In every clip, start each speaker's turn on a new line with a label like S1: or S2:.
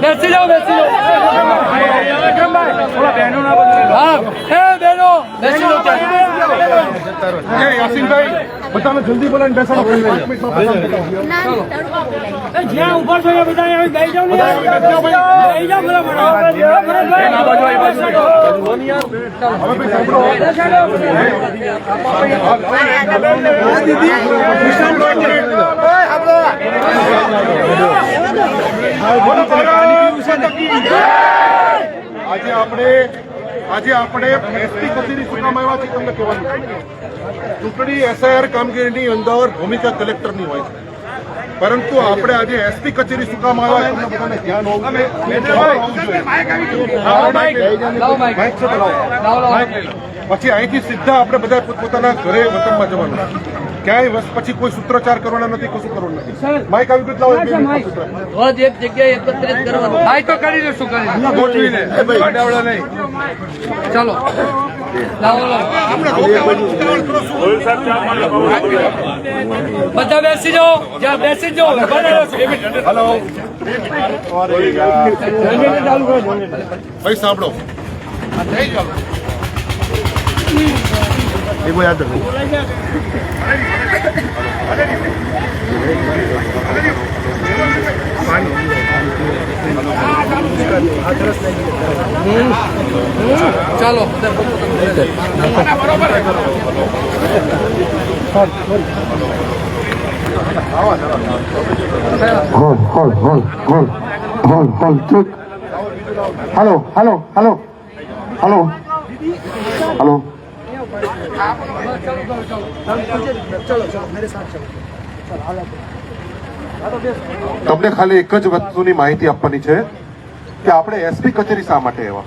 S1: બેસી જાઓ બેસી જાઓ હા હે બેનો બેસી જાઓ
S2: યાસીનભાઈ બધાને જલ્દી બોલાવીને બેસાડો પાંચ મિનિટમાં
S1: જ્યાં ઊભા છો એ બધા બેસી જાઓ ને. બેસી જાઓ બરાબર.
S2: આજે આપણે આજે આપણે એસટી કચેરી શું કામ આવ્યા છે તમને કહેવાનું ચૂંટણી એસઆઈઆર કામગીરીની અંદર ભૂમિકા કલેક્ટરની હોય છે. પરંતુ આપણે આજે એસપી કચેરી શું કામ આવ્યા તમને બધાને ધ્યાન હોવું જોઈએ. પછી અહીંથી સીધા આપણે બધા પોતપોતાના ઘરે વતનમાં જવાનું. ક્યાંય પછી કોઈ સૂત્રોચ્ચાર કરવાના નથી કશું કરવાનું નથી. માઇક આવી ગયું લાવો એક
S1: જગ્યાએ એકત્રિત કરવાનું. હા તો કરી દઈશું કરી ગોઠવીને. નહીં. ચાલો. બધા બેસી જાઓ જ્યાં બેસી થઈ જાઓ ઊભા ના રહેશો.
S2: ભાઈ સાંભળો
S1: ચાલો
S3: Hold, hold, તમને ખાલી એક જ વસ્તુની માહિતી આપવાની છે કે આપણે એસપી કચેરી શા માટે આવ્યા?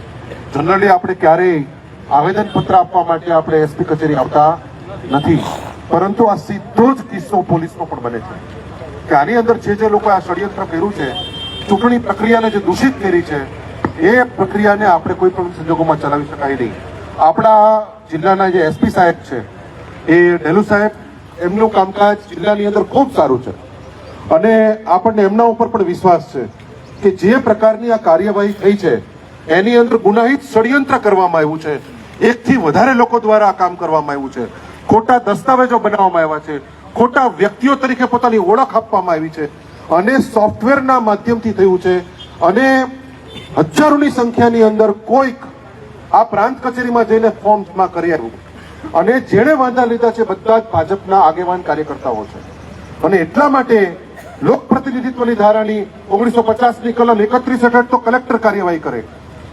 S3: જનરલી આપણે ક્યારેય આવેદન પત્ર આપવા માટે આપણે એસપી કચેરી આવતા નથી. પરંતુ આ સીધો જ કિસ્સો પોલીસનો પણ બને છે. કે આની અંદર જે જે લોકોએ આ ષડયંત્ર કર્યું છે, ચૂંટણી પ્રક્રિયાને જે દૂષિત કરી છે, એ પ્રક્રિયાને આપણે કોઈ પણ સંજોગોમાં ચલાવી શકાય નહીં. આપણા જિલ્લાના જે એસપી સાહેબ છે, એ ડેલુ સાહેબ, એમનું કામકાજ જિલ્લાની અંદર ખૂબ સારું છે. અને આપણને એમના ઉપર પણ વિશ્વાસ છે કે જે પ્રકારની આ કાર્યવાહી થઈ છે, એની અંદર ગુનાહિત ષડયંત્ર કરવામાં આવ્યું છે. એકથી વધારે લોકો દ્વારા આ કામ કરવામાં આવ્યું છે. ખોટા દસ્તાવેજો બનાવવામાં આવ્યા છે. ખોટા વ્યક્તિઓ તરીકે પોતાની ઓળખ આપવામાં આવી છે. અને સોફ્ટવેરના માધ્યમથી થયું છે. અને હજારોની સંખ્યાની અંદર કોઈક આ પ્રાંત કચેરીમાં જઈને ફોર્મ જમા કરી આવ્યું. અને જેણે વાંધા લીધા છે બધા જ ભાજપના આગેવાન કાર્યકર્તાઓ છે. અને એટલા માટે લોક પ્રતિનિધિત્વની ધારાની ઓગણીસો પચાસની કલમ એકત્રીસ હેઠળ તો કલેક્ટર કાર્યવાહી કરે.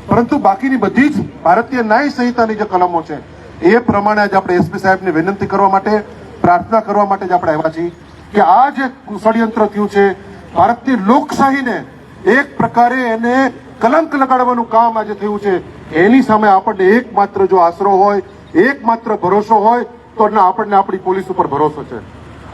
S3: પરંતુ બાકીની બધી જ ભારતીય ન્યાય સંહિતાની જે કલમો છે, એ પ્રમાણે આજે આપણે એસપી સાહેબને વિનંતી કરવા માટે, પ્રાર્થના કરવા માટે જ આપણે આવ્યા છીએ કે આ જે ષડયંત્ર થયું છે, ભારતની લોકશાહીને એક પ્રકારે એને કલંક લગાડવાનું કામ આજે થયું છે. એની સામે આપણને એકમાત્ર જો આશરો હોય, એકમાત્ર ભરોસો હોય, તો આપણને આપણી પોલીસ ઉપર ભરોસો છે.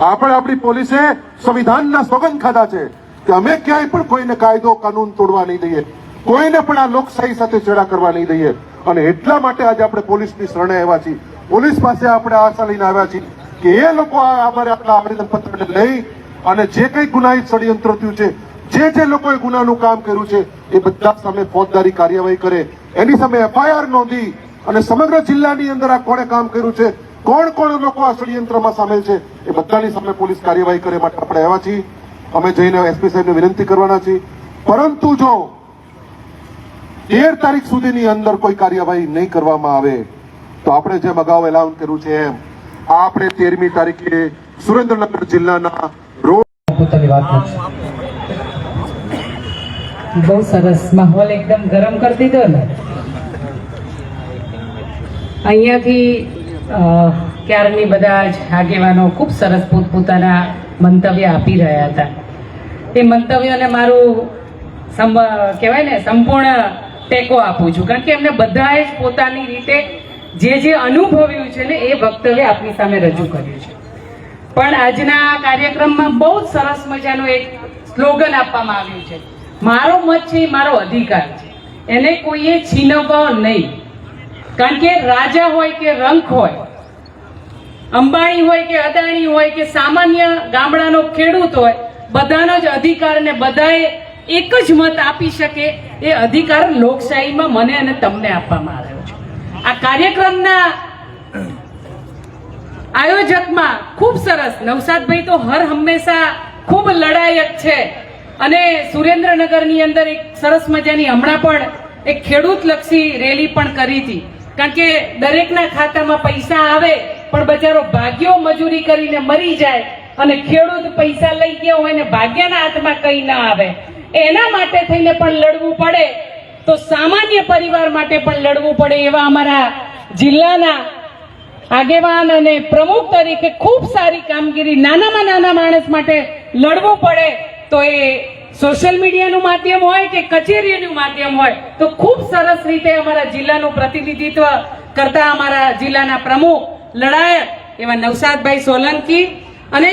S3: આપણે આપણી પોલીસે સંવિધાનના સોગંદ ખાધા છે કે અમે ક્યાંય પણ કોઈને કાયદો, કાનૂન તોડવા નહીં દઈએ. કોઈને પણ આ લોકશાહી સાથે ચેડા કરવા નહીં દઈએ. અને એટલા માટે આજે આપણે પોલીસની શરણે આવ્યા છીએ. પોલીસ પાસે આપણે આશા લઈને આવ્યા છીએ કે એ લોકો અમારે આપણા આવેદન પત્રને લઈ અને જે કંઈ ગુનાહિત ષડયંત્ર થયું છે, જે જે લોકોએ ગુનાનું કામ કર્યું છે, એ બધા સામે ફોજદારી કાર્યવાહી કરે. એની સામે એફઆઈઆર નોંધી અને સમગ્ર જિલ્લાની અંદર આ કોણે કામ કર્યું છે, કોણ કોણ લોકો આ ષડયંત્રમાં સામેલ છે, એ બધાની સામે પોલીસ કાર્યવાહી કરે માટે આપણે આવ્યા છીએ. અમે જઈને એસપી સાહેબને વિનંતી કરવાના છીએ. પરંતુ જો તેર તારીખ સુધીની અંદર કોઈ કાર્યવાહી નહીં કરવામાં આવે, તો આપણે જેમ અગાઉ એલાઉન કર્યું છે એમ આપણે તેરમી તારીખે સુરેન્દ્રનગર જિલ્લાના રોડ
S4: પોતાની વાત બહુ સરસ માહોલ એકદમ ગરમ કરી દીધો ને. અહીંયાથી ક્યારની બધા જ આગેવાનો ખૂબ સરસ પોતપોતાના મંતવ્ય આપી રહ્યા હતા. એ મંતવ્યોને મારું સમ કહેવાય ને, સંપૂર્ણ ટેકો આપું છું. કારણ કે એમને બધાએ જ પોતાની રીતે જે જે અનુભવ્યું છે ને, એ વક્તવ્ય આપની સામે રજૂ કર્યું છે. પણ આજના કાર્યક્રમમાં બહુ સરસ મજાનું એક સ્લોગન આપવામાં આવ્યું છે. મારો મત છે, એ મારો અધિકાર છે. એને કોઈએ છીનવવો નહીં. કારણ કે રાજા હોય કે રંક હોય, અંબાણી હોય કે અદાણી હોય કે સામાન્ય ગામડાનો ખેડૂત હોય, બધાનો જ અધિકાર ને બધાએ એક જ મત આપી શકે, એ અધિકાર લોકશાહીમાં મને અને તમને આપવામાં આવ્યો છે. આ કાર્યક્રમના આયોજકમાં ખૂબ સરસ. નવસાદભાઈ તો હર હંમેશા ખૂબ લડાયક છે. અને સુરેન્દ્રનગરની અંદર એક સરસ મજાની હમણાં પણ એક ખેડૂત લક્ષી રેલી પણ કરી હતી. કારણ કે દરેકના ખાતામાં પૈસા આવે, પણ બજારો ભાગ્યો મજૂરી કરીને મરી જાય અને ખેડૂત પૈસા લઈ ગયો હોય ને ભાગ્યના હાથમાં કંઈ ના આવે. એના માટે થઈને પણ લડવું પડે. તો સામાન્ય પરિવાર માટે પણ લડવું પડે એવા અમારા જિલ્લાના આગેવાન અને પ્રમુખ તરીકે ખૂબ સારી કામગીરી નાનામાં નાના માણસ માટે લડવું પડે. તો એ સોશિયલ મીડિયાનું માધ્યમ હોય કે કચેરીનું માધ્યમ હોય, તો ખૂબ સરસ રીતે અમારા જિલ્લાનું પ્રતિનિધિત્વ કરતા અમારા જિલ્લાના પ્રમુખ, લડાયક એવા નવસાદભાઈ સોલંકી અને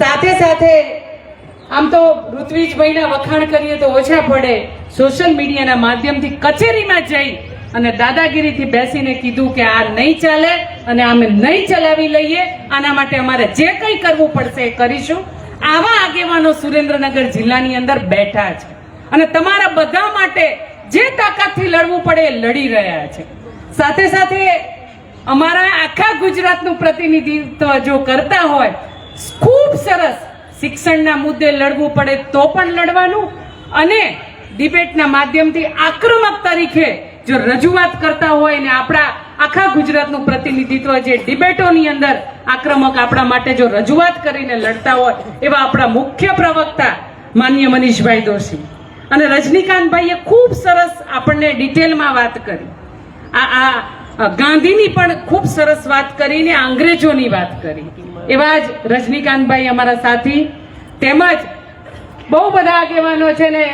S4: સાથે સાથે આમ તો ઋત્વિજભાઈના વખાણ કરીએ તો ઓછા પડે સોશિયલ મીડિયાના માધ્યમથી કચેરીમાં જઈ અને દાદાગીરીથી બેસીને કીધું કે આ નહીં ચાલે અને અમે નહીં ચલાવી લઈએ, આના માટે અમારે જે કંઈ કરવું પડશે એ કરીશું. આવા આગેવાનો સુરેન્દ્રનગર જિલ્લાની અંદર બેઠા છે. અને તમારા બધા માટે જે તાકાતથી લડવું પડે એ લડી રહ્યા છે. સાથે સાથે અમારા આખા ગુજરાતનું પ્રતિનિધિત્વ જો કરતા હોય, ખૂબ સરસ શિક્ષણના મુદ્દે લડવું પડે તો પણ લડવાનું અને ડિબેટના માધ્યમથી આક્રમક તરીકે જો રજૂઆત કરતા હોય ને આપણા આખા ગુજરાતનું પ્રતિનિધિત્વ જે ડિબેટોની અંદર આક્રમક આપણા માટે જો રજૂઆત કરીને લડતા હોય, એવા આપણા મુખ્ય પ્રવક્તા માન્ય મનીષભાઈ દોશી. અને રજનીકાંતભાઈએ ખૂબ સરસ આપણને ડિટેલમાં વાત કરી. આ આ ગાંધીની પણ ખૂબ સરસ વાત કરીને અંગ્રેજોની વાત કરી. એવા જ રજનીકાંતભાઈ અમારા સાથી. તેમજ બહુ બધા આગેવાનો છે ને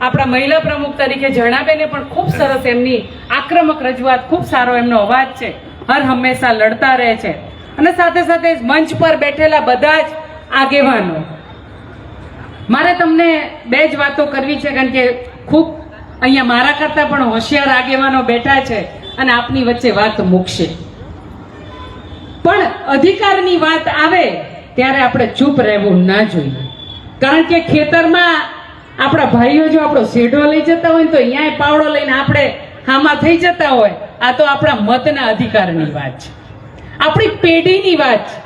S4: આપણા મહિલા પ્રમુખ તરીકે જણાવેને પણ ખૂબ સરસ એમની આક્રમક રજૂઆત, ખૂબ સારો એમનો અવાજ છે. હર હંમેશા લડતા રહે છે. અને સાથે સાથે મંચ પર બેઠેલા બધા જ આગેવાનો. મારે તમને બે જ વાતો કરવી છે, કારણ કે ખૂબ અહીંયા મારા કરતાં પણ હોશિયાર આગેવાનો બેઠા છે અને આપની વચ્ચે વાત મૂકશે. પણ અધિકારની વાત આવે ત્યારે આપણે ચૂપ રહેવું ના જોઈએ. કારણ કે ખેતરમાં આપણા ભાઈઓ જો આપણો શેઢો લઈ જતા હોય તો અહીંયા પાવડો લઈને આપણે હામાં થઈ જતા હોય, આ તો આપણા મતના અધિકારની વાત છે. આપણી પેઢીની વાત છે.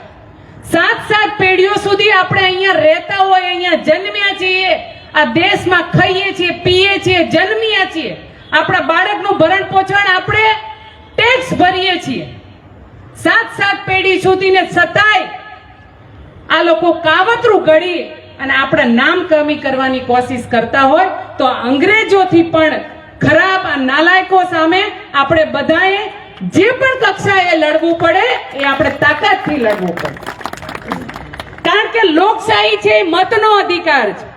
S4: સાત સાત પેઢીઓ સુધી આપણે અહીંયા રહેતા હોય, અહીંયા જન્મ્યા છીએ, આ દેશમાં ખાઈએ છીએ, પીએ છીએ, જન્મ્યા છીએ. આપણા બાળકનું ભરણ પોષણ આપણે ટેક્સ ભરીએ છીએ. સાત સાત પેઢી સુધીને સતાય, આ લોકો કાવતરું ઘડી અને આપણા નામ કમી કરવાની કોશિશ કરતા હોય તો અંગ્રેજોથી પણ ખરાબ આ નાલાયકો સામે આપણે બધાએ જે પણ કક્ષાએ લડવું પડે એ આપણે તાકાતથી લડવું પડે કારણ કે લોકશાહી છે એ મતનો અધિકાર છે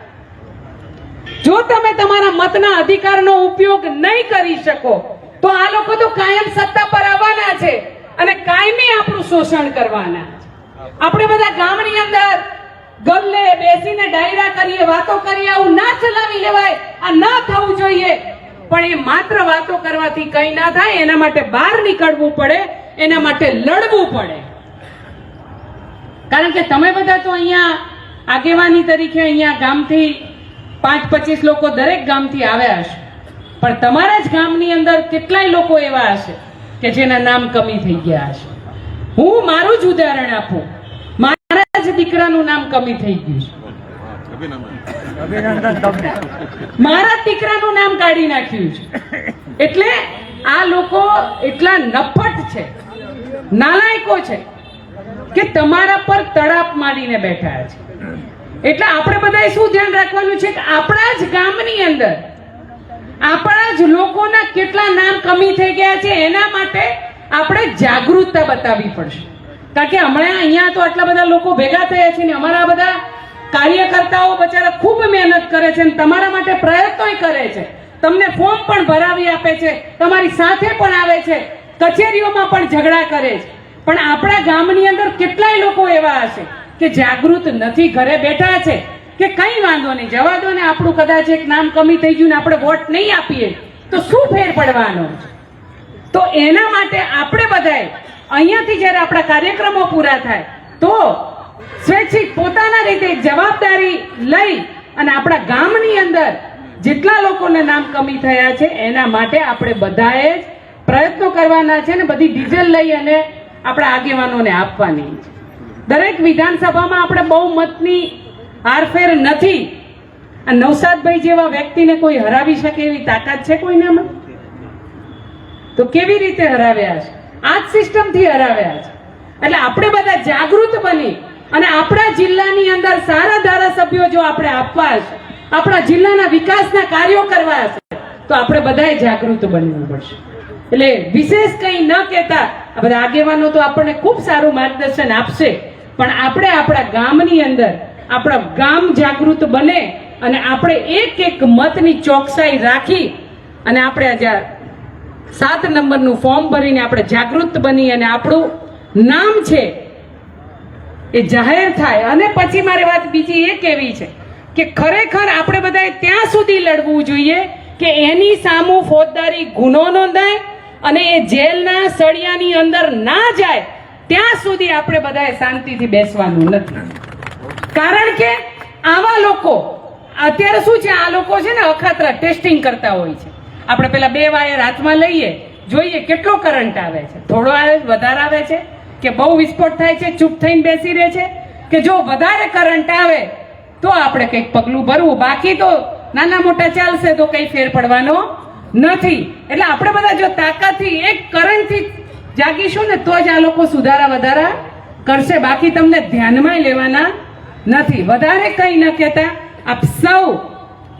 S4: જો તમે તમારા મતના અધિકારનો ઉપયોગ નહીં કરી શકો, તો આ લોકો તો કાયમ સત્તા પર આવવાના છે અને કાયમી આપણું શોષણ કરવાના. આપણે બધા ગામની અંદર ગલ્લે બેસીને ડાયરા કરીએ, વાતો કરીએ, આવું ના ચલાવી લેવાય, આ ના થવું જોઈએ. પણ એ માત્ર વાતો કરવાથી કંઈ ના થાય, એના માટે બહાર નીકળવું પડે, એના માટે લડવું પડે. કારણ કે તમે બધા તો અહીંયા આગેવાની તરીકે અહીંયા ગામથી પાંચ પચીસ લોકો દરેક ગામથી આવ્યા હશે. પણ તમારા જ ગામની અંદર કેટલાય લોકો એવા હશે કે જેના નામ કમી થઈ ગયા હશે. હું મારું જ ઉદાહરણ આપું. જ દીકરાનું નામ કમી થઈ ગયું મારા દીકરાનું નામ કાઢી નાખ્યું છે. એટલે આ લોકો એટલા નફટ છે, નાલાયકો છે, કે તમારા પર તડાપ મારીને બેઠા છે. એટલે આપણે બધાએ શું ધ્યાન રાખવાનું છે કે આપણા જ ગામની અંદર, આપણા જ લોકોના કેટલા નામ કમી થઈ ગયા છે, એના માટે આપણે જાગૃતતા બતાવવી પડશે. કારણ કે હમણાં અહીંયા તો આટલા બધા લોકો ભેગા થયા છે ને અમારા બધા કાર્યકર્તાઓ બચારા ખૂબ મહેનત કરે છે અને તમારા માટે પ્રયત્નોય કરે છે. તમને ફોર્મ પણ ભરાવી આપે છે, તમારી સાથે પણ આવે છે, કચેરીઓમાં પણ ઝઘડા કરે છે. પણ આપણા ગામની અંદર કેટલાય લોકો એવા હશે કે જાગૃત નથી, ઘરે બેઠા છે, કે કઈ વાંધો નહીં, જવા દો ને આપણું કદાચ એક નામ કમી થઈ ગયું ને આપણે વોટ નહીં આપીએ, તો શું ફેર પડવાનો તો એના માટે આપણે બધાએ અહીંયાથી જ્યારે આપણા કાર્યક્રમો પૂરા થાય, તો સ્વૈચ્છિક પોતાના રીતે જવાબદારી લઈ અને આપણા ગામની અંદર જેટલા લોકોને નામ કમી થયા છે, એના માટે આપણે બધાએ જ પ્રયત્નો કરવાના છે ને બધી ડીઝલ લઈ અને આપણા આગેવાનોને આપવાની છે. દરેક વિધાનસભામાં આપણે બહુમતની હારફેર નથી. આ નવસાદભાઈ જેવા વ્યક્તિને કોઈ હરાવી શકે એવી તાકાત છે કોઈનામાં તો કેવી રીતે હરાવ્યા છે આ જ સિસ્ટમથી હરાવ્યા છે. એટલે આપણે બધા જાગૃત બની અને આપણા જિલ્લાની અંદર સારા ધારાસભ્યો જો આપણે આપવા છે, આપણા જિલ્લાના વિકાસના કાર્યો કરવા છે, તો આપણે બધાએ જાગૃત બનવું પડશે. એટલે વિશેષ કંઈ ન કહેતા, આ બધા આગેવાનો તો આપણને ખૂબ સારું માર્ગદર્શન આપશે, પણ આપણે આપણા ગામની અંદર, આપણા ગામ જાગૃત બને અને આપણે એક એક મતની ચોકસાઈ રાખી અને આપણે આજે સાત નંબરનું ફોર્મ ભરીને આપણે જાગૃત બની અને આપણું નામ છે એ જાહેર થાય. અને પછી મારી વાત બીજી એ કહેવી છે કે ખરેખર આપણે બધાએ ત્યાં સુધી લડવું જોઈએ કે એની સામું ફોજદારી ગુનો નોંધાય અને એ જેલના સળિયાની અંદર ના જાય, ત્યાં સુધી આપણે બધાએ શાંતિથી બેસવાનું નથી. કારણ કે આવા લોકો, અત્યારે શું છે, આ લોકો છે ને અખાતરા ટેસ્ટિંગ કરતા હોય છે. આપણે પેલા બે વાયર હાથમાં લઈએ, જોઈએ કેટલો કરંટ આવે છે. થોડો આવે, વધારે આવે છે કે બહુ વિસ્ફોટ થાય છે, ચૂપ થઈને બેસી રહે છે? કે જો વધારે કરંટ આવે, તો આપણે કંઈક પગલું ભરવું. બાકી તો નાના મોટા ચાલશે તો કંઈ ફેર પડવાનો નથી. એટલે આપણે બધા જો તાકાતથી એક કરંટથી જાગીશું ને, તો જ આ લોકો સુધારા વધારા કરશે. બાકી તમને ધ્યાનમાં લેવાના નથી. વધારે કંઈ ન કહેતા. આપ સૌ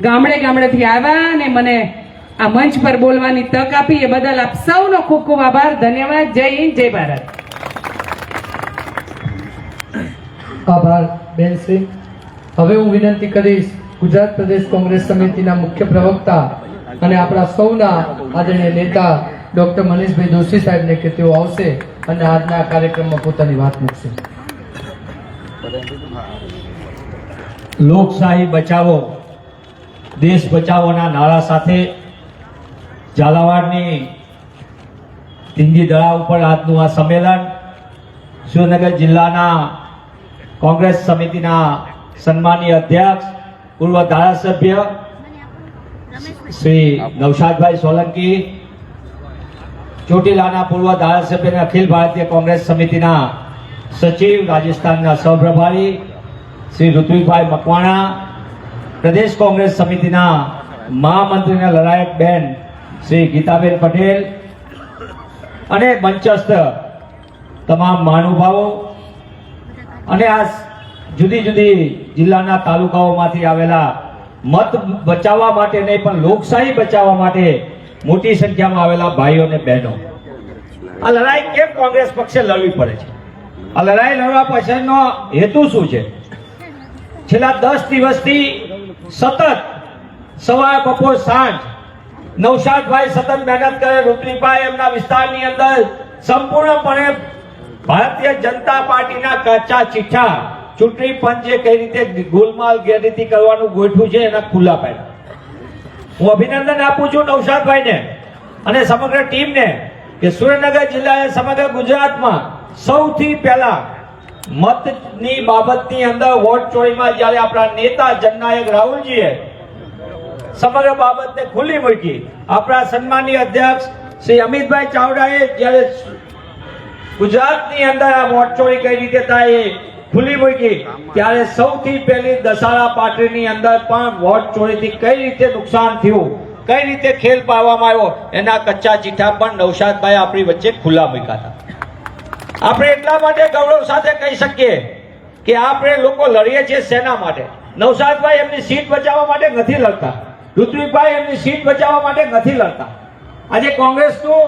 S4: ગામડે ગામડેથી આવ્યા અને મને આ મંચ પર બોલવાની તક આપી એ બદલ આપ સૌનો ખૂબ ખૂબ આભાર. ધન્યવાદ. જય હિન્દ જય ભારત.
S1: આભાર બેનશ્રી હવે હું વિનંતી કરીશ ગુજરાત પ્રદેશ કોંગ્રેસ સમિતિના મુખ્ય પ્રવક્તા અને આપણા સૌના આદરણીય નેતા ડોક્ટર મનીષભાઈ જોશી સાહેબને કે તેઓ આવશે અને આજના કાર્યક્રમમાં પોતાની વાત મૂકશે.
S5: લોકશાહી બચાવો દેશ બચાવોના નારા સાથે ઝાલાવાડની તિંજી દળા ઉપર આજનું આ સંમેલન સુરેન્દ્રનગર જિલ્લાના કોંગ્રેસ સમિતિના સન્માનીય અધ્યક્ષ, પૂર્વ ધારાસભ્ય શ્રી નવશાદભાઈ સોલંકી, ચોટીલાના પૂર્વ ધારાસભ્ય અખિલ ભારતીય કોંગ્રેસ સમિતિના સચિવ, રાજસ્થાનના સહપ્રભારી શ્રી ઋત્વિકભાઈ મકવાણા, પ્રદેશ કોંગ્રેસ સમિતિના મહામંત્રીના લડાયક બેન શ્રી ગીતાબેન પટેલ અને મંચસ્થ તમામ મહાનુભાવો અને આ જુદી જુદી જિલ્લાના તાલુકાઓમાંથી આવેલા મત બચાવવા માટે નહીં, પણ લોકશાહી બચાવવા માટે મોટી સંખ્યામાં આવેલા ભાઈઓ અને બહેનો. આ લડાઈ કેમ કોંગ્રેસ પક્ષે લડવી પડે છે? આ લડાઈ લડવા પાછળનો હેતુ શું છે? છેલ્લા દસ દિવસથી સતત સવાર બપોર સાંજ નૌશાદભાઈ સતત મહેનત કરે રૂપલીભાઈ એમના વિસ્તારની અંદર સંપૂર્ણપણે ભારતીય જનતા પાર્ટીના કાચા ચીઠા ચૂંટણી પંચે કઈ રીતે ગોલમાલ ગેરરીતિ કરવાનું ગોઠવું છે એના ખુલ્લા પાડ્યા. હું અભિનંદન આપું છું નૌશાદભાઈને અને સમગ્ર ટીમને કે સુરેન્દ્રનગર જિલ્લાએ સમગ્ર ગુજરાતમાં સૌથી પહેલા મતની બાબતની અંદર વોટ ચોરીમાં જ્યારે આપણા નેતા જનનાયક રાહુલજીએ સમગ્ર બાબતને ખુલ્લી મૂકી આપણા સન્માનીય અધ્યક્ષ શ્રી અમિતભાઈ ચાવડાએ જ્યારે ગુજરાતની અંદર આ મોટચોરી કઈ રીતે થાય એ ખુલ્લી મૂકી, ત્યારે સૌથી પહેલી દસાડા પાર્ટીની અંદર પણ વોટ ચોરીથી કઈ રીતે નુકસાન થયું, કઈ રીતે ખેલ પાડવામાં આવ્યો, એના કચ્ચા ચીઠા પણ નવશાદભાઈ આપણી વચ્ચે ખુલ્લા મૂક્યા હતા. આપણે એટલા માટે ગૌરવ સાથે કહી શકીએ કે આપણે લોકો લડીએ છીએ સેના માટે. નવસાદભાઈ એમની સીટ બચાવવા માટે નથી લડતા. ઋત્વિકભાઈ એમની સીટ બચાવવા માટે નથી લડતા. આજે કોંગ્રેસનું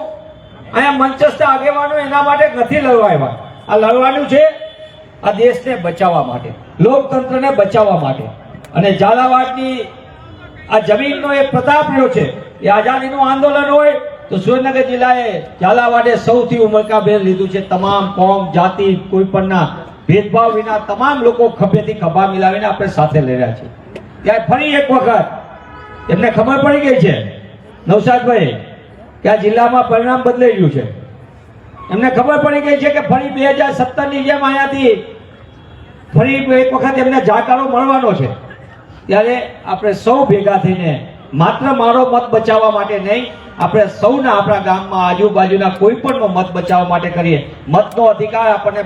S5: અહીંયા મંચસ્થ આગેવાનો એના માટે નથી લડવા આવ્યા. આ લડવાનું છે આ દેશને બચાવવા માટે, લોકતંત્રને બચાવવા માટે. અને ઝાલાવાડની આ જમીનનો એક પ્રતાપ રહ્યો છે એ આઝાદીનું આંદોલન હોય તો સુરેન્દ્રનગર જિલ્લાએ ઝાલાવાડે સૌથી ઉમળકાભેર લીધું છે. તમામ કોમ, જાતિ કોઈ પણના ભેદભાવ વિના તમામ લોકો ખભેથી ખભા મિલાવીને આપણે સાથે લઈ રહ્યા છીએ. ત્યારે ફરી એક વખત એમને ખબર પડી ગઈ છે. નવસાદભાઈ, કે આ જિલ્લામાં પરિણામ બદલાઈ રહ્યું છે. એમને ખબર પડી ગઈ છે કે ફરી બે હજાર સત્તરની જેમ અહીંયાથી ફરી એક વખત એમને જાકારો મળવાનો છે. ત્યારે આપણે સૌ ભેગા થઈને માત્ર મારો મત બચાવવા માટે નહીં, આપણે સૌના આપણા ગામમાં આજુબાજુના કોઈ પણનો મત બચાવવા માટે કરીએ. મતનો અધિકાર આપણને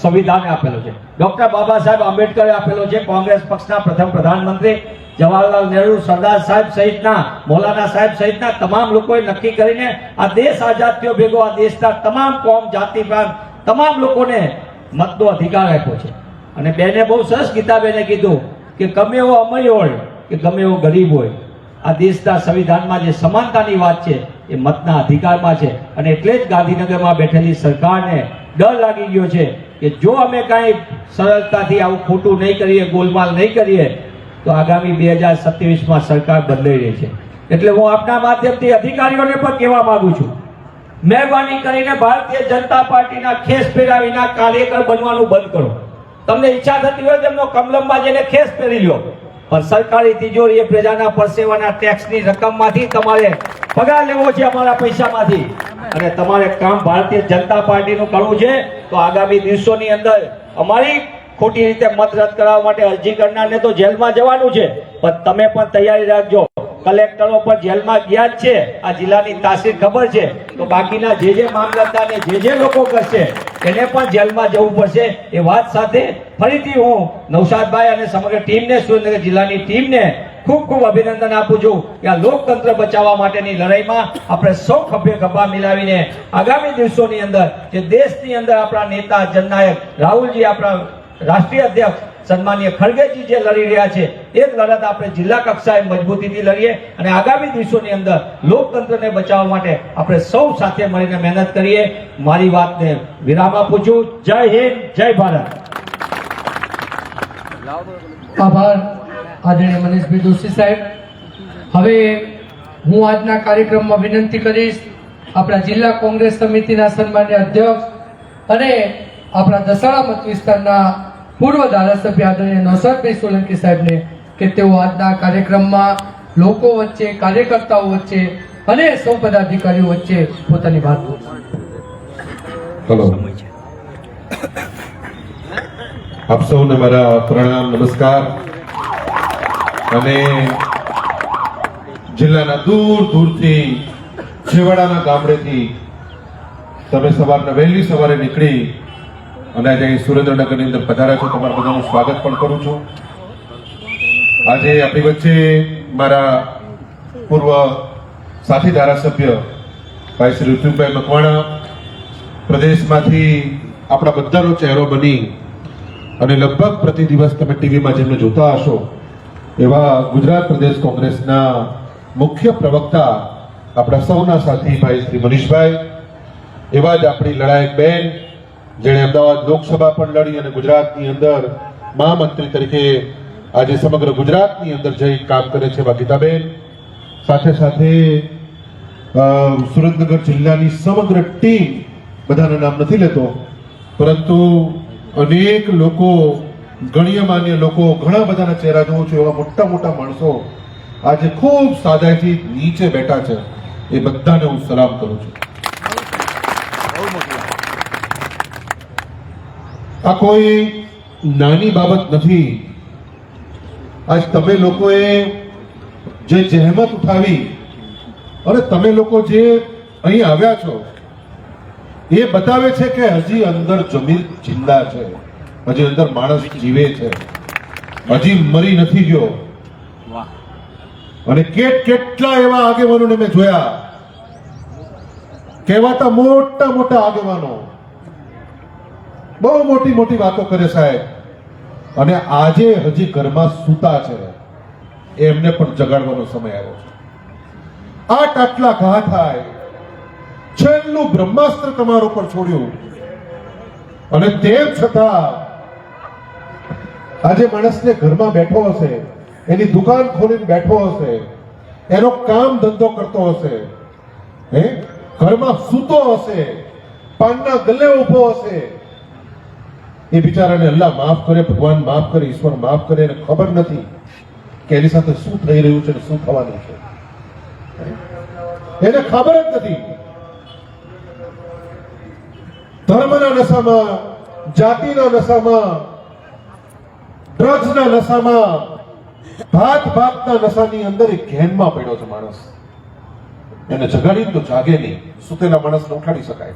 S5: સંવિધાને આપેલો છે. ડોક્ટર બાબા સાહેબ આંબેડકરે આપેલો છે, કોંગ્રેસ પક્ષના પ્રથમ પ્રધાનમંત્રી. જવાહરલાલ નહેરુ સરદાર સાહેબ સહિતના, મૌલાના સાહેબ સહિતના તમામ લોકોએ નક્કી કરીને આ દેશ આઝાદ થયો, ભેગો આ દેશના તમામ કોમ જાતિ પ્રાંત તમામ લોકોને મતનો અધિકાર આપ્યો છે. અને બેને બહુ સરસ ગીતાબેને કીધું કે ગમે એવો અમય હોય કે ગમે એવો ગરીબ હોય, આ દેશના સંવિધાનમાં જે સમાનતાની વાત છે એ મતના અધિકારમાં છે. અને એટલે જ ગાંધીનગરમાં બેઠેલી સરકારને ડર લાગી ગયો છે કે જો અમે કાંઈ સરળતાથી આવું ખોટું નહીં કરીએ, ગોલમાલ નહીં કરીએ તો આગામી બે હજાર સત્યાવીસમાં સરકાર બદલાઈ રહી છે. એટલે હું આપના માધ્યમથી અધિકારીઓને પણ કહેવા માંગુ છું, મહેરબાની કરીને ભારતીય જનતા પાર્ટીના ખેસ પહેરાવીના કાર્યકર બનવાનું બંધ કરો. તમને ઈચ્છા થતી હોય તેમનો કમલમમાં જઈને ખેસ પહેરી લો. પણ સરકારી તિજોરીએ પ્રજાના પરસેવાના ટેક્સની રકમમાંથી તમારે પગાર લેવો છે અમારા પૈસામાંથી. અને તમારે કામ ભારતીય જનતા પાર્ટીનું કરવું છે, તો આગામી દિવસોની અંદર અમારી ખોટી રીતે મત રદ કરાવવા માટે અરજી કરનારને તો જેલમાં જવાનું છે. પણ તમે પણ તૈયારી રાખજો. કલેક્ટરો પણ જેલમાં ગયા જ છે. આ જિલ્લાની તાસીર ખબર છે. તો બાકીના જે જે મામલતદારને જે જે લોકો કરશે, એને પણ જેલમાં જવું પડશે. એ વાત સાથે ફરીથી હું નવસાદભાઈ અને સમગ્ર ટીમને, સુરેન્દ્રનગર જિલ્લાની ટીમને ખૂબ ખૂબ અભિનંદન આપું છું કે આ લોકતંત્ર બચાવવા માટેની લડાઈમાં આપણે સૌ ખભે ખભા મિલાવીને આગામી દિવસોની અંદર, જે દેશની અંદર આપણા નેતા, જનનાયક રાહુલજી આપણા રાષ્ટ્રીય અધ્યક્ષ સન્માનીય ખડગેજી જે લડી રહ્યા છે, એ જ લડત આપણે જિલ્લા કક્ષાએ મજબૂતીથી લડીએ અને આગામી દિવસોની અંદર લોકતંત્રને બચાવવા માટે આપણે સૌ સાથે મળીને મહેનત કરીએ. મારી વાતને વિરામ આપું છું. જય હિન્દ, જય ભારત.
S1: આભાર, આદરણીય મનીષભાઈ જોશી સાહેબ. હવે હું આજના કાર્યક્રમમાં વિનંતી કરીશ આપણા જિલ્લા કોંગ્રેસ સમિતિના સન્માન્ય અધ્યક્ષ અને આપણા દસાડા મત વિસ્તારના પૂર્વ ધારાસભ્ય આદરણીય નૌશાદભાઈ સોલંકી સાહેબને કે તેઓ આજના કાર્યક્રમમાં લોકો વચ્ચે, કાર્યકર્તાઓ વચ્ચે અને સૌ પદાધિકારીઓ વચ્ચે પોતાની વાત
S3: હેલો. આપ સૌને મારા પ્રણામ, નમસ્કાર. અને જિલ્લાના દૂર દૂરથી છેવાડાના ગામડેથી તમે સવારના વહેલી સવારે નીકળી અને આજે અહીં સુરેન્દ્રનગરની અંદર પધાર્યા છો. તમારા બધાનું સ્વાગત પણ કરું છું. આજે આપણી વચ્ચે મારા પૂર્વ સાથી ધારાસભ્ય ભાઈ શ્રી ઋતુભાઈ મકવાણા, પ્રદેશમાંથી આપણા બધાનો ચહેરો બની અને લગભગ પ્રતિ દિવસ તમે ટીવીમાં જેમને જોતા હશો, એવા ગુજરાત પ્રદેશ કોંગ્રેસના મુખ્ય પ્રવક્તા આપણા સૌના સાથી ભાઈ શ્રી મનીષભાઈ, એવા જ આપણી લડાયક બેન જેણે અમદાવાદ લોકસભા પણ લડી અને ગુજરાતની અંદર મહામંત્રી તરીકે આજે સમગ્ર ગુજરાતની અંદર જઈ કામ કરે છે એવા ગીતાબેન. સાથે સાથે સુરેન્દ્રનગર જિલ્લાની સમગ્ર ટીમ બધાના નામ નથી લેતો, પરંતુ અનેક લોકો ગણ્યમાન્ય લોકો, ઘણા બધાના ચહેરા જોઉં છું, એવા મોટા મોટા માણસો આજે ખૂબ સાદાઈથી નીચે બેઠા છે. એ બધાને હું સલામ કરું છું. આ કોઈ નાની બાબત નથી. આજ તમે લોકોએ જે જહેમત ઉઠાવી અને તમે લોકો જે અહીં આવ્યા છો એ બતાવે છે કે હજી અંદર જમીન જિંદા છે. હજી અંદર માણસ જીવે છે. હજી મરી નથી ગયો. અને કેટ કેટલા એવા આગેવાનોને મેં જોયા. કહેવાતા મોટા મોટા આગેવાનો. બહુ મોટી મોટી વાતો કરે સાહેબ. અને આજે હજી ઘરમાં સૂતા છે. એમને પણ જગાડવાનો સમય આવ્યો છે. આ ટાટલા ઘા થાય. છેલ્લું બ્રહ્માસ્ત્ર તમારો પર છોડ્યું. અને તેમ છતાં આજે માણસને ઘરમાં બેઠો હશે, એની દુકાન ખોલીને બેઠો હશે, એનો કામ ધંધો કરતો હશે, હે? ઘરમાં સૂતો હશે, પાનના ગલે ઊભો હશે એ બિચારાને અલ્લાહ માફ કરે, ભગવાન માફ કરે, ઈશ્વર માફ કરે એને ખબર નથી કે એની સાથે શું થઈ રહ્યું છે શું થવાનું છે. એને ખબર જ નથી. ધર્મના નશામાં, જાતિના નશામાં ડ્રગ્સના નશામાં, ભાત ભાતના નશાની અંદર એક ઘેનમાં પડ્યો છે માણસ. એને જગાડી તો જાગે નહીં. સુતેલા માણસને ઉઠાડી શકાય.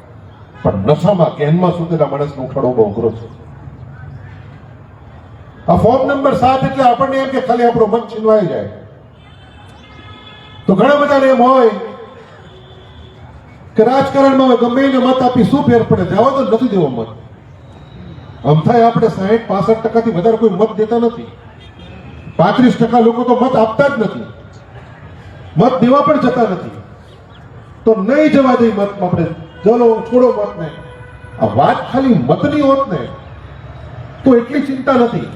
S3: પણ નશામાં, ઘેનમાં સુતેલા માણસને ઉઠાડવો બહુ અઘરો છે. આ ફોર્મ નંબર સાત એટલે આપણને એમ કે ખાલી આપણું મન છીનવાઈ જાય. તો ઘણા બધાને એમ હોય કે રાજકારણમાં ગમે એને મત આપી શું ફેર પડે? જવા તો નથી દેવો મત. આમ થાય આપણે સાહીઠ, પાસઠ ટકાથી વધારે કોઈ મત દેતા નથી. પાંત્રીસ ટકા લોકો તો મત આપતા જ નથી. મત દેવા પણ જતા નથી. તો નહીં જવા દઈ મત આપણે. ચલો છોડો મતને. આ વાત ખાલી મતની હોત ને, તો એટલી ચિંતા નથી.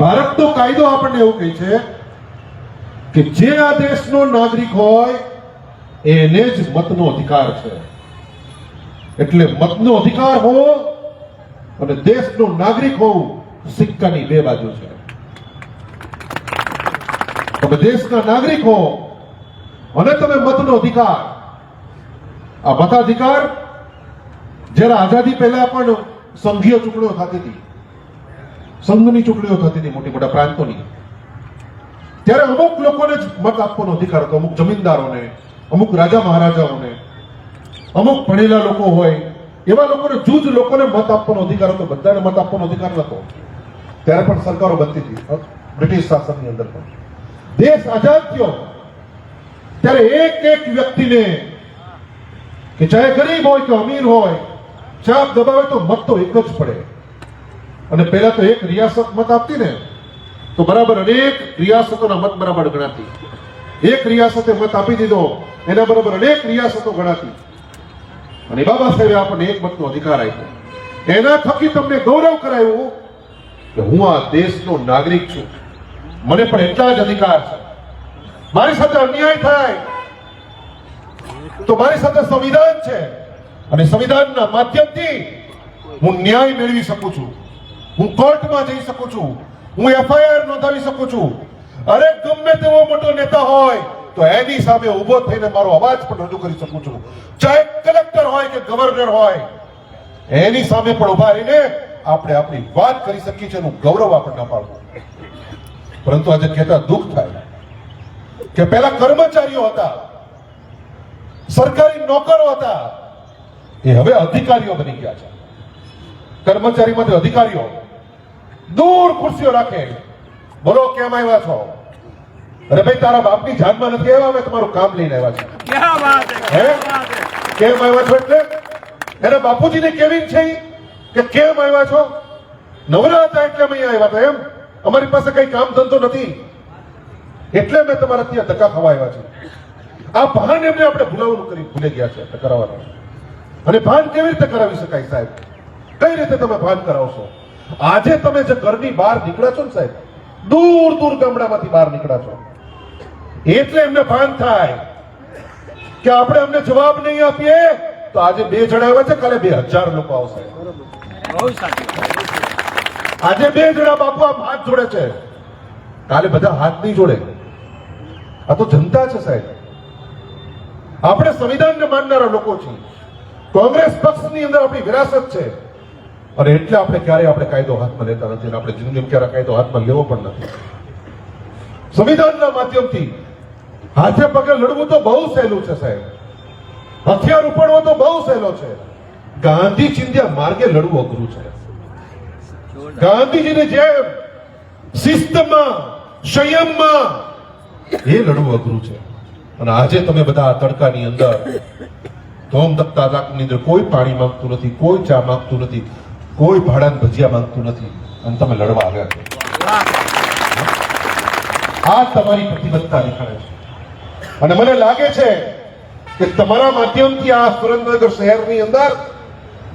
S3: ભારતનો કાયદો આપણને એવું કહે છે કે જે આ દેશનો નાગરિક હોય, એને જ મતનો અધિકાર છે. એટલે મતનો અધિકાર હોવો અને દેશનો નાગરિક હોવું સિક્કાની બે બાજુ છે. તમે દેશના નાગરિક હો અને તમે મતનો અધિકાર. આ મતાધિકાર, જ્યારે આઝાદી પહેલા પણ સંઘીય ચૂંટણીઓ થતી હતી સંઘની ચૂંટણીઓ થતી હતી મોટી મોટા પ્રાંતોની. ત્યારે અમુક લોકોને જ મત આપવાનો અધિકાર હતો, અમુક જમીનદારોને, અમુક રાજા મહારાજાઓને, અમુક ભણેલા લોકો હોય, એવા લોકોને જૂજ લોકોને મત આપવાનો અધિકાર હતો, બધાને મત આપવાનો અધિકાર નહોતો. ત્યારે પણ સરકારો બનતી હતી બ્રિટિશ શાસનની અંદર પણ. દેશ આઝાદ થયો. ત્યારે એક એક વ્યક્તિને કે ચાહે ગરીબ હોય કે અમીર હોય, ચાપ દબાવે તો મત તો એક જ પડે. અને પહેલા તો એક રિયાસત મત આપતી ને, તો બરાબર અનેક રિયાસતોના મત બરાબર ગણાતી. એક રિયાસતે મત આપી દીધો, એના બરાબર અનેક રિયાસતો ગણાતી. અને બાબા સાહેબે આપણને એક મતનો અધિકાર આપ્યો. એના થકી તમને ગૌરવ કરાયું કે હું આ દેશનો નાગરિક છું. મને પણ એટલા જ અધિકાર છે. મારી સાથે અન્યાય થાય. તો મારી સાથે સંવિધાન છે. અને સંવિધાનના માધ્યમથી હું ન્યાય મેળવી શકું છું. હું કોર્ટમાં જઈ શકું છું. હું એફઆઈઆર નોંધાવી શકું છું. અરે ગમે તેવો મોટો નેતા હોય, તો એની સામે ઊભો થઈને મારો અવાજ પણ રજૂ કરી શકું છું. ચાહે કલેક્ટર હોય કે ગવર્નર હોય, એની સામે પણ ઊભા રહીને આપણે આપણી વાત કરી શકીએ છીએ એનું ગૌરવ આપણને અપાવવું પરંતુ આજે કહેતા દુઃખ થાય કે પહેલા કર્મચારીઓ હતા, સરકારી નોકરો હતા, એ હવે અધિકારીઓ બની ગયા છે. કર્મચારીમાંથી અધિકારીઓ દૂર ખુરશીઓ રાખે. બોલો કેમ આવ્યા છો? અરે ભાઈ તારા બાપની જાનમાં નથી આવ્યા? અમે તમારું કામ લઈને આવ્યા છે? કેમ આવ્યા છો એટલે? એને બાપુજીને કેવી છે કે કેમ આવ્યા છો? નવરા હતા એટલે અમે અહીંયા આવ્યા હતા એમ? અમારી પાસે કઈ કામ ધંધો નથી. એટલે મેં તમારા ત્યાં ધક્કા ખાવા આવ્યા છે આ ભાન એમને આપણે ભૂલાવવાનું કરી ભૂલી ગયા છે કરાવવાનું અને ભાન કેવી રીતે કરાવી શકાય સાહેબ? કઈ રીતે તમે ભાન કરાવશો? આજે તમે જે ઘરની બહાર નીકળ્યા છો ને સાહેબ, દૂર દૂર ગામડામાંથી બહાર નીકળ્યા છો. એટલે એમને ભાન થાય કે આપણે અમને જવાબ નહીં આપીએ તો આજે બે જણા આવ્યા છે, કાલે બે હજાર લોકો આવશે. આજે બે જણા બાપુ આમ હાથ જોડે છે. કાલે બધા હાથ નહીં જોડે. આ તો જનતા છે સાહેબ. આપણે સંવિધાનને માનનારા લોકો છીએ. કોંગ્રેસ પક્ષની અંદર આપણી વિરાસત છે. અને એટલે આપણે ક્યારેય આપણે કાયદો હાથમાં લેતા નથી આપણે જિંદગી ક્યારે કાયદો હાથમાં લેવો પણ નથી. સંવિધાનના માધ્યમથી હાથે પગે લડવું તો બહુ સહેલું છે સાહેબ. હથિયાર ઉપાડવો તો બહુ સહેલો છે. ગાંધી ચિંધ્યા માર્ગે લડવું અઘરું છે. ગાંધીજીને જેમ શિસ્તમાં, સંયમમાં એ લડવું અઘરું છે. અને આજે તમે બધા તડકાની અંદર ધોમ ધકતા રાખની અંદર કોઈ પાણી માંગતું નથી, કોઈ ચા માંગતું નથી. કોઈ ભાડાને ભજીયા માંગતું નથી અને તમે લડવા આવ્યા છો. આ તમારી પ્રતિબદ્ધતા દેખાડે છે. અને મને લાગે છે કે તમારા માધ્યમથી આ સુરેન્દ્રનગર શહેરની અંદર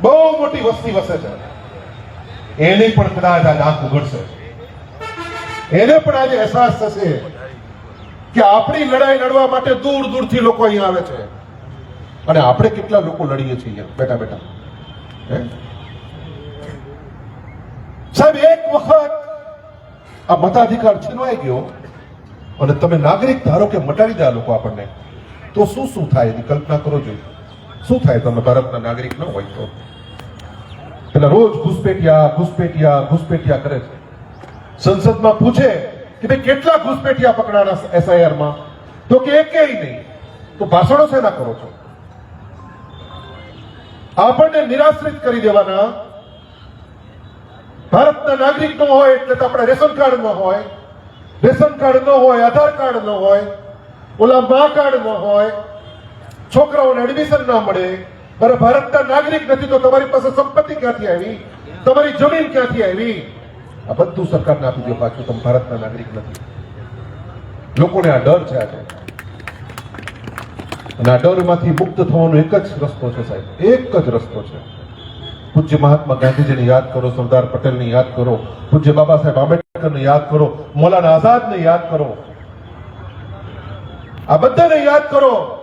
S3: બહુ મોટી વસ્તી વસે છે. એને પણ કદાચ આ નાક ઉઘડશે. એને પણ આજે અહેસાસ થશે કે આપણી લડાઈ લડવા માટે દૂર દૂરથી લોકો અહીંયા આવે છે. અને આપણે કેટલા લોકો લડીએ છીએ? બેઠા બેઠા હે? સાહેબ, એક વખત આ મતાધિકાર છીનવાઈ ગયો અને તમે નાગરિક ધારો કે મટાડી દે લોકો આપણને, તો શું શું થાય? એની કલ્પના કરો જોઈએ શું થાય તમે ભારતના નાગરિક ન હોય તો? પેલા રોજ ઘુસપેટિયા ઘુસપેટિયા ઘુસપેટિયા કરે. છે સંસદમાં પૂછે કે ભાઈ કેટલા ઘુસપેટિયા પકડાણા એસઆઈઆરમાં? તો કે એકેય નહીં. તો ભાષણો શેના કરો છો? આપણને નિરાશ્રિત કરી દેવાના ભારતના નાગરિક ન હોય એટલે તો આપણે રેશન કાર્ડ ન હોય, રેશન કાર્ડ ન હોય, આધાર કાર્ડ ન હોય, ઓલા મા કાર્ડ ન હોય, છોકરાઓને એડમિશન ના મળે અરે ભારતના નાગરિક નથી તો તમારી પાસે સંપત્તિ ક્યાંથી આવી? તમારી જમીન ક્યાંથી આવી? આ બધું સરકારને આપી દો પાછું, તમે ભારતના નાગરિક નથી. લોકોને આ ડર છે આજે. અને આ ડરમાંથી મુક્ત થવાનો એક જ રસ્તો છે સાહેબ, એક જ રસ્તો છે. પૂજ્ય મહાત્મા ગાંધીજીને યાદ કરો સરદાર પટેલને યાદ કરો પૂજ્ય બાબા સાહેબ આંબેડકરને યાદ કરો મૌલાના આઝાદને યાદ કરો આ બધાને યાદ કરો.